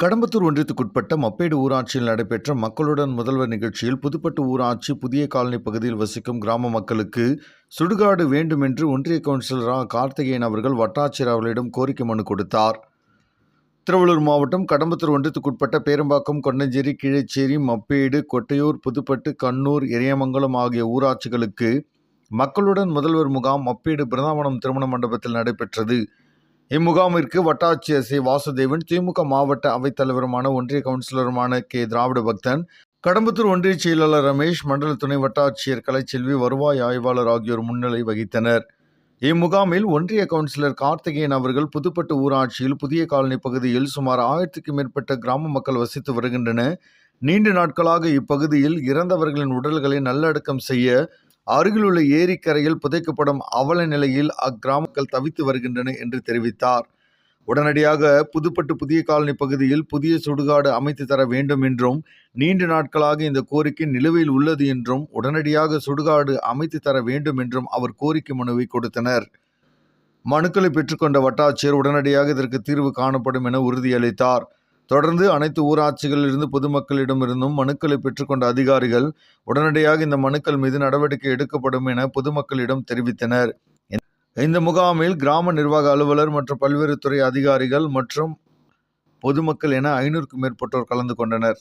கடம்பத்தூர் ஒன்றியத்துக்குட்பட்ட மப்பேடு ஊராட்சியில் நடைபெற்ற மக்களுடன் முதல்வர் நிகழ்ச்சியில் புதுப்பட்டு ஊராட்சி புதிய காலனி பகுதியில் வசிக்கும் கிராம மக்களுக்கு சுடுகாடு வேண்டும் என்று ஒன்றிய கவுன்சிலர் ரா கார்த்திகேயன் அவர்கள் வட்டாட்சியர் அவர்களிடம் கோரிக்கை மனு கொடுத்தார். திருவள்ளூர் மாவட்டம் கடம்பத்தூர் ஒன்றியத்துக்குட்பட்ட பேரம்பாக்கம் கொன்னஞ்சேரி கீழச்சேரி மப்பேடு கொட்டையூர் புதுப்பட்டு கண்ணூர் இறையமங்கலம் ஆகிய ஊராட்சிகளுக்கு மக்களுடன் முதல்வர் முகாம் மப்பேடு பிருந்தாவனம் திருமண மண்டபத்தில் நடைபெற்றது. இம்முகாமிற்கு வட்டாட்சியர் சி வாசுதேவன் திமுக மாவட்ட அவைத்தலைவருமான ஒன்றிய கவுன்சிலருமான கே. திராவிட பக்தன் கடம்பத்தூர் ஒன்றிய செயலாளர் ரமேஷ் மண்டல துணை வட்டாட்சியர் கலைச்செல்வி வருவாய் ஆய்வாளர் ஆகியோர் முன்னிலை வகித்தனர். இம்முகாமில் ஒன்றிய கவுன்சிலர் கார்த்திகேயன் அவர்கள் புதுப்பட்டு ஊராட்சியில் புதிய காலனி பகுதியில் சுமார் ஆயிரத்துக்கு மேற்பட்ட கிராம மக்கள் வசித்து வருகின்றன நீண்ட நாட்களாக இப்பகுதியில் இறந்தவர்களின் உடல்களை நல்லடக்கம் செய்ய அருகிலுள்ள ஏரிக்கரையில் புதைக்கப்படும் அவல நிலையில் அக்கிராமங்கள் தவித்து வருகின்றன என்று தெரிவித்தார். உடனடியாக புதுப்பட்டு புதிய காலனி பகுதியில் புதிய சுடுகாடு அமைத்து தர வேண்டும் என்றும் நீண்ட நாட்களாக இந்த கோரிக்கை நிலுவையில் உள்ளது என்றும் உடனடியாக சுடுகாடு அமைத்து தர வேண்டும் என்றும் அவர் கோரிக்கை மனுவை கொடுத்தனர். மனுக்களை பெற்றுக்கொண்ட வட்டாட்சியர் உடனடியாக இதற்கு தீர்வு காணப்படும் என உறுதியளித்தார். தொடர்ந்து அனைத்து ஊராட்சிகளிலிருந்து பொதுமக்களிடமிருந்தும் மனுக்களை பெற்றுக்கொண்ட அதிகாரிகள் உடனடியாக இந்த மனுக்கள் மீது நடவடிக்கை எடுக்கப்படும் என பொதுமக்களிடம் தெரிவித்தனர். இந்த முகாமில் கிராம நிர்வாக அலுவலர் மற்றும் பல்வேறு துறை அதிகாரிகள் மற்றும் பொதுமக்கள் என ஐநூறுக்கும் மேற்பட்டோர் கலந்து கொண்டனர்.